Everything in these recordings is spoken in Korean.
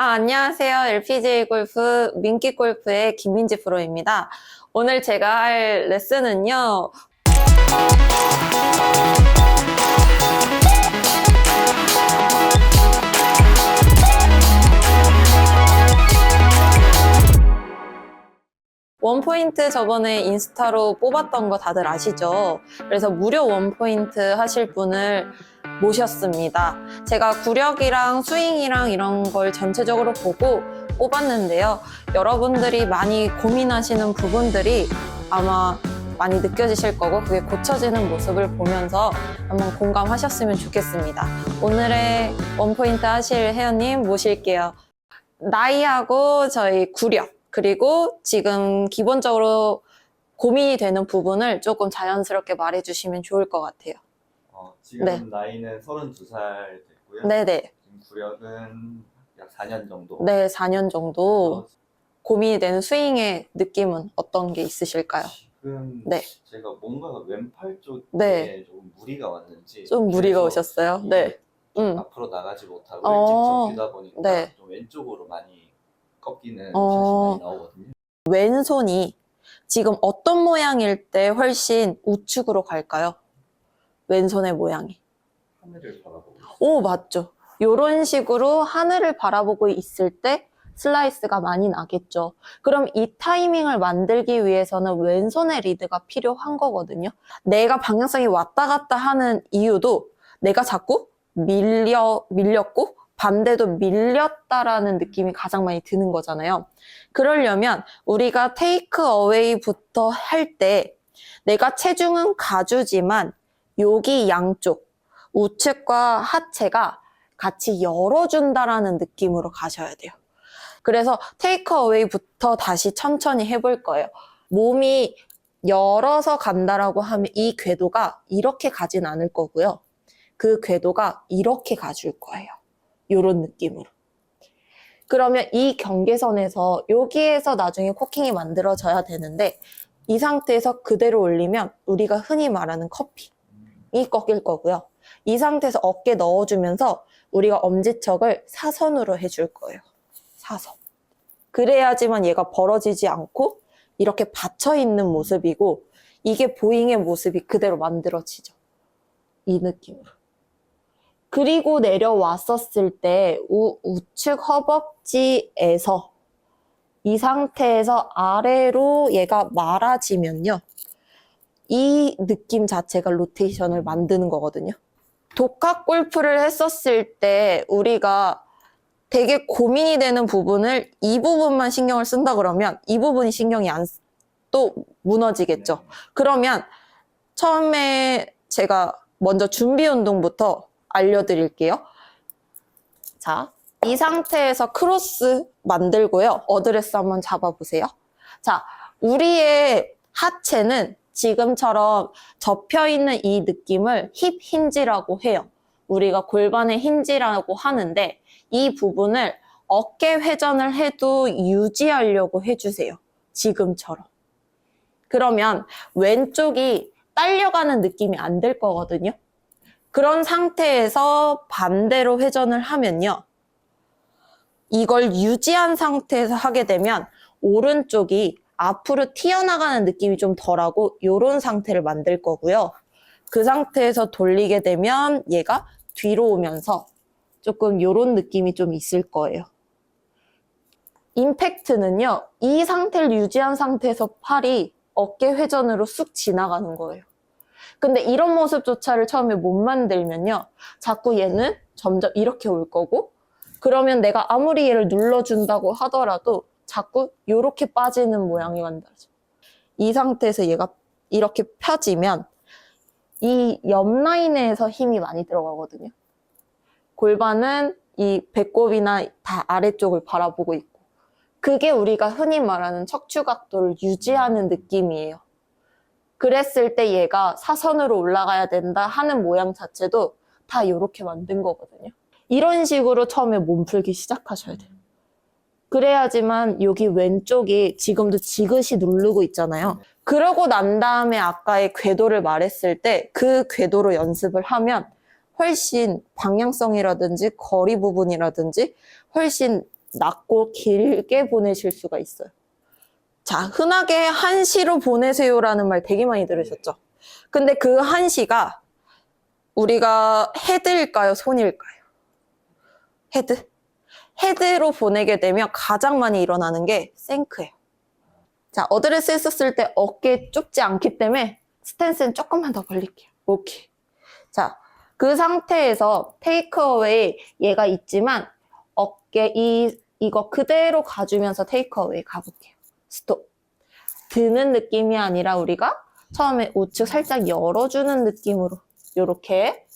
아, 안녕하세요. LPGA 골프 민기 골프의 김민지 프로입니다. 오늘 제가 할 레슨은요. 원포인트 저번에 인스타로 뽑았던 거 다들 아시죠? 그래서 무료 원포인트 하실 분을 모셨습니다. 제가 구력이랑 스윙이랑 이런 걸 전체적으로 보고 뽑았는데요. 여러분들이 많이 고민하시는 부분들이 아마 많이 느껴지실 거고 그게 고쳐지는 모습을 보면서 한번 공감하셨으면 좋겠습니다. 오늘의 원포인트 하실 회원님 모실게요. 나이하고 저희 구력 그리고 지금 기본적으로 고민이 되는 부분을 조금 자연스럽게 말해주시면 좋을 것 같아요. 어, 지금 네. 나이는 32살 됐고요. 네네. 지금 구력은 약 4년 정도. 네, 4년 정도 어, 고민이 되는 스윙의 느낌은 어떤 게 있으실까요? 지금 네. 제가 뭔가 왼팔 쪽에 네. 조금 무리가 왔는지 좀 무리가 그래서 오셨어요? 네. 좀 음. 앞으로 나가지 못하고 어. 일찍 접히다 보니까 네. 좀 왼쪽으로 많이 꺾이는 어. 많이 나오거든요. 왼손이 지금 어떤 모양일 때 훨씬 우측으로 갈까요? 왼손의 모양이. 하늘을 바라보고 있어요. 오, 맞죠. 이런 식으로 하늘을 바라보고 있을 때 슬라이스가 많이 나겠죠. 그럼 이 타이밍을 만들기 위해서는 왼손의 리드가 필요한 거거든요. 내가 방향성이 왔다 갔다 하는 이유도 내가 자꾸 밀려, 밀렸고 반대도 밀렸다라는 느낌이 가장 많이 드는 거잖아요. 그러려면 우리가 테이크 어웨이부터 할 때 내가 체중은 가주지만 여기 양쪽 우측과 하체가 같이 열어준다라는 느낌으로 가셔야 돼요. 그래서 테이크 어웨이부터 다시 천천히 해볼 거예요. 몸이 열어서 간다라고 하면 이 궤도가 이렇게 가진 않을 거고요. 그 궤도가 이렇게 가줄 거예요. 요런 느낌으로. 그러면 이 경계선에서 여기에서 나중에 코킹이 만들어져야 되는데 이 상태에서 그대로 올리면 우리가 흔히 말하는 커피. 이 꺾일 거고요. 이 상태에서 어깨 넣어주면서 우리가 엄지척을 사선으로 해줄 거예요. 사선. 그래야지만 얘가 벌어지지 않고 이렇게 받쳐 있는 모습이고 이게 보잉의 모습이 그대로 만들어지죠. 이 느낌으로. 그리고 내려왔었을 때 우, 우측 허벅지에서 이 상태에서 아래로 얘가 말아지면요. 이 느낌 자체가 로테이션을 만드는 거거든요. 독학 골프를 했었을 때 우리가 되게 고민이 되는 부분을 이 부분만 신경을 쓴다 그러면 이 부분이 신경이 안, 또 무너지겠죠. 네. 그러면 처음에 제가 먼저 준비 운동부터 알려드릴게요. 자, 이 상태에서 크로스 만들고요. 어드레스 한번 잡아보세요. 자, 우리의 하체는 지금처럼 접혀 있는 이 느낌을 힙 힌지라고 해요. 우리가 골반의 힌지라고 하는데 이 부분을 어깨 회전을 해도 유지하려고 해주세요. 지금처럼. 그러면 왼쪽이 딸려가는 느낌이 안 들 거거든요. 그런 상태에서 반대로 회전을 하면요. 이걸 유지한 상태에서 하게 되면 오른쪽이 앞으로 튀어나가는 느낌이 좀 덜하고 이런 상태를 만들 거고요. 그 상태에서 돌리게 되면 얘가 뒤로 오면서 조금 이런 느낌이 좀 있을 거예요. 임팩트는요, 이 상태를 유지한 상태에서 팔이 어깨 회전으로 쑥 지나가는 거예요. 근데 이런 모습조차를 처음에 못 만들면요, 자꾸 얘는 점점 이렇게 올 거고, 그러면 내가 아무리 얘를 눌러준다고 하더라도 자꾸 이렇게 빠지는 모양이 만들어져. 이 상태에서 얘가 이렇게 펴지면 이 옆 라인에서 힘이 많이 들어가거든요. 골반은 이 배꼽이나 다 아래쪽을 바라보고 있고 그게 우리가 흔히 말하는 척추 각도를 유지하는 느낌이에요. 그랬을 때 얘가 사선으로 올라가야 된다 하는 모양 자체도 다 이렇게 만든 거거든요. 이런 식으로 처음에 몸 풀기 시작하셔야 돼요. 그래야지만 여기 왼쪽이 지금도 지그시 누르고 있잖아요. 그러고 난 다음에 아까의 궤도를 말했을 때 그 궤도로 연습을 하면 훨씬 방향성이라든지 거리 부분이라든지 훨씬 낮고 길게 보내실 수가 있어요. 자, 흔하게 한시로 보내세요라는 말 되게 많이 들으셨죠? 근데 그 한시가 우리가 헤드일까요? 손일까요? 헤드? 헤드로 보내게 되면 가장 많이 일어나는 게 생크예요. 자, 어드레스 했었을 때 어깨 좁지 않기 때문에 스탠스는 조금만 더 벌릴게요. 오케이. 자, 그 상태에서 테이크어웨이 얘가 있지만 어깨 이 이거 그대로 가주면서 테이크어웨이 가볼게요. 스톱. 드는 느낌이 아니라 우리가 처음에 우측 살짝 열어주는 느낌으로 요렇게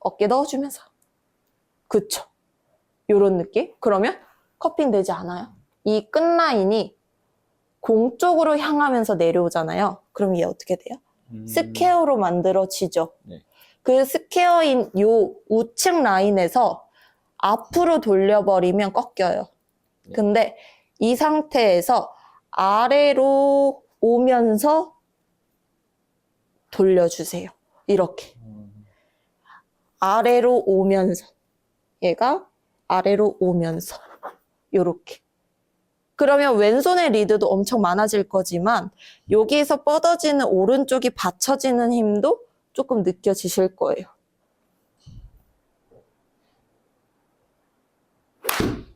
어깨 넣어주면서 그쵸. 요런 느낌? 그러면 커핑 되지 않아요? 이 끝라인이 공 쪽으로 향하면서 내려오잖아요. 그럼 얘 어떻게 돼요? 음. 스퀘어로 만들어지죠. 네. 그 스퀘어인 요 우측 라인에서 앞으로 돌려버리면 꺾여요. 네. 근데 이 상태에서 아래로 오면서 돌려주세요. 이렇게. 음. 아래로 오면서. 얘가 아래로 오면서. 요렇게. 그러면 왼손의 리드도 엄청 많아질 거지만 여기에서 뻗어지는 오른쪽이 받쳐지는 힘도 조금 느껴지실 거예요.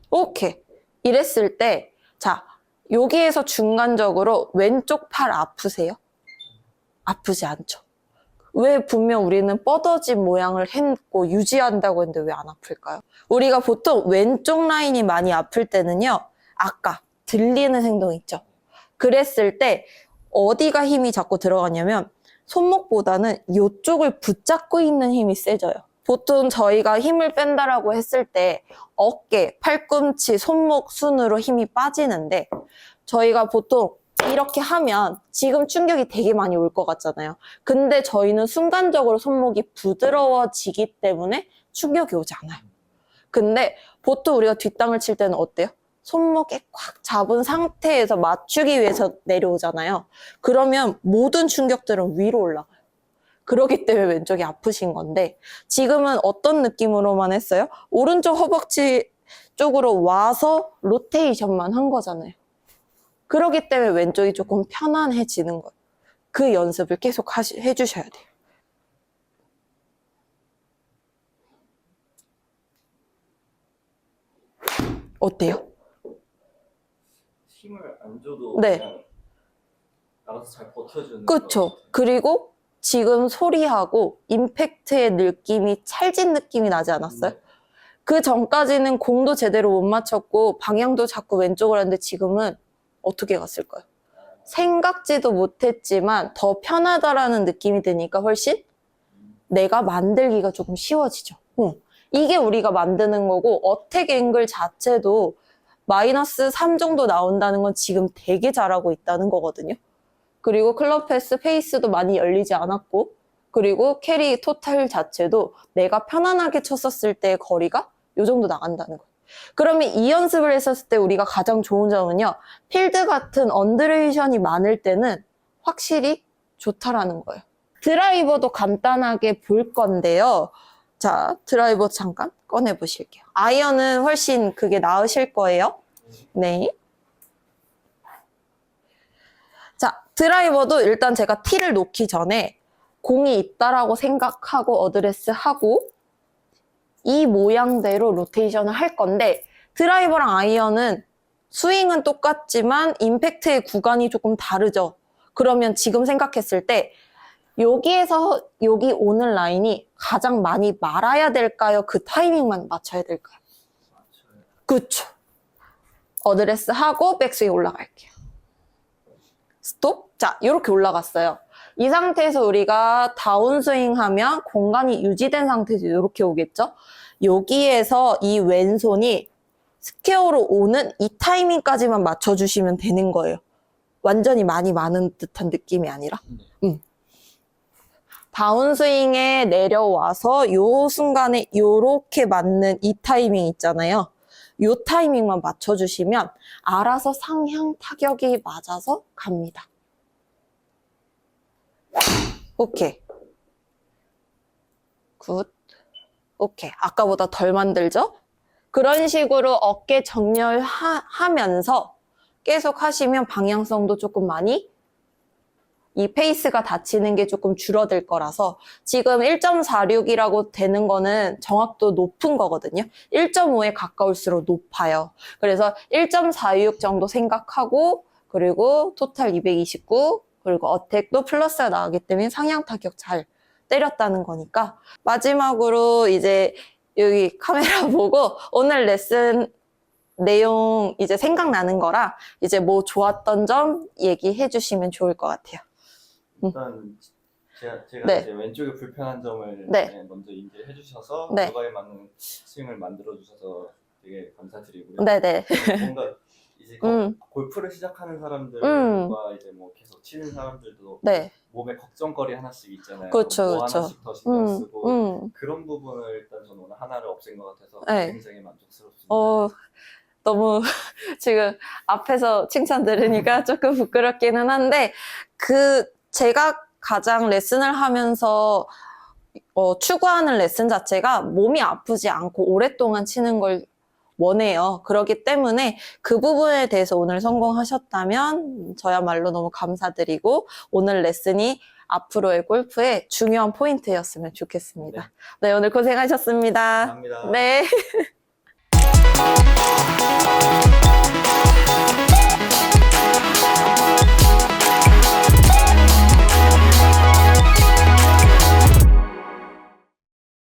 오케이. 이랬을 때, 자, 여기에서 중간적으로 왼쪽 팔 아프세요? 아프지 않죠. 왜 분명 우리는 뻗어진 모양을 했고 유지한다고 했는데 왜 안 아플까요? 우리가 보통 왼쪽 라인이 많이 아플 때는요, 아까 들리는 행동 있죠. 그랬을 때 어디가 힘이 자꾸 들어가냐면 손목보다는 이쪽을 붙잡고 있는 힘이 세져요. 보통 저희가 힘을 뺀다라고 했을 때 어깨, 팔꿈치, 손목 순으로 힘이 빠지는데 저희가 보통 이렇게 하면 지금 충격이 되게 많이 올 것 같잖아요. 근데 저희는 순간적으로 손목이 부드러워지기 때문에 충격이 오지 않아요. 근데 보통 우리가 뒷땅을 칠 때는 어때요? 손목에 꽉 잡은 상태에서 맞추기 위해서 내려오잖아요. 그러면 모든 충격들은 위로 올라가요. 그러기 때문에 왼쪽이 아프신 건데 지금은 어떤 느낌으로만 했어요? 오른쪽 허벅지 쪽으로 와서 로테이션만 한 거잖아요. 그러기 때문에 왼쪽이 조금 편안해지는 거예요. 그 연습을 계속 하시, 해주셔야 돼요. 어때요? 힘을 안 줘도 네. 그냥 알아서 잘 버텨주는 같아요. 그리고 지금 소리하고 임팩트의 느낌이 찰진 느낌이 나지 않았어요? 네. 그 전까지는 공도 제대로 못 맞췄고 방향도 자꾸 왼쪽으로 했는데 지금은 어떻게 갔을까요? 생각지도 못했지만 더 편하다라는 느낌이 드니까 훨씬 내가 만들기가 조금 쉬워지죠. 응. 이게 우리가 만드는 거고 어택 앵글 자체도 마이너스 3 정도 나온다는 건 지금 되게 잘하고 있다는 거거든요. 그리고 클럽 패스 페이스도 많이 열리지 않았고 그리고 캐리 토탈 자체도 내가 편안하게 쳤었을 때의 거리가 요 정도 나간다는 거예요. 그러면 이 연습을 했었을 때 우리가 가장 좋은 점은요. 필드 같은 언드레이션이 많을 때는 확실히 좋다라는 거예요. 드라이버도 간단하게 볼 건데요. 자, 드라이버 잠깐 꺼내 보실게요. 아이언은 훨씬 그게 나으실 거예요. 네. 자, 드라이버도 일단 제가 티를 놓기 전에 공이 있다라고 생각하고 어드레스 하고 이 모양대로 로테이션을 할 건데 드라이버랑 아이언은 스윙은 똑같지만 임팩트의 구간이 조금 다르죠. 그러면 지금 생각했을 때 여기에서 여기 오는 라인이 가장 많이 말아야 될까요? 그 타이밍만 맞춰야 될까요? 그쵸. 어드레스 하고 백스윙 올라갈게요. 스톱. 자, 이렇게 올라갔어요. 이 상태에서 우리가 다운스윙 하면 공간이 유지된 상태에서 이렇게 오겠죠? 여기에서 이 왼손이 스퀘어로 오는 이 타이밍까지만 맞춰주시면 되는 거예요. 완전히 많이 많은 듯한 느낌이 아니라. 네. 다운스윙에 내려와서 요 순간에 요렇게 맞는 이 타이밍 있잖아요. 요 타이밍만 맞춰주시면 알아서 상향 타격이 맞아서 갑니다. 오케이. 굿. 오케이. 아까보다 덜 만들죠? 그런 식으로 어깨 정렬하면서 계속 하시면 방향성도 조금 많이 이 페이스가 닫히는 게 조금 줄어들 거라서 지금 1.46이라고 되는 거는 정확도 높은 거거든요. 1.5에 가까울수록 높아요. 그래서 1.46 정도 생각하고 그리고 토탈 229 그리고 어택도 플러스가 나가기 때문에 상향 타격 잘 때렸다는 거니까 마지막으로 이제 여기 카메라 보고 오늘 레슨 내용 이제 생각나는 거라 이제 뭐 좋았던 점 얘기해 주시면 좋을 것 같아요. 일단 제가, 제가 네. 이제 왼쪽에 불편한 점을 네. 네, 먼저 인지해 주셔서 네. 그거에 맞는 스윙을 만들어 주셔서 되게 감사드리고요. 네네. 뭔가 이제 거- 음, 골프를 시작하는 사람들과 음. 이제 뭐 계속 치는 사람들도 네. 몸에 걱정거리 하나씩 있잖아요. 그렇죠, 뭐 그렇죠. 하나씩 더 신경 음, 쓰고 음. 그런 부분을 일단 저는 오늘 하나를 없앤 것 같아서 네. 굉장히 만족스럽습니다. 어, 너무 지금 앞에서 칭찬 들으니까 조금 부끄럽기는 한데, 그, 제가 가장 레슨을 하면서 어, 추구하는 레슨 자체가 몸이 아프지 않고 오랫동안 치는 걸 원해요. 그렇기 때문에 그 부분에 대해서 오늘 성공하셨다면 저야말로 너무 감사드리고 오늘 레슨이 앞으로의 골프의 중요한 포인트였으면 좋겠습니다. 네, 오늘 고생하셨습니다. 감사합니다. 네.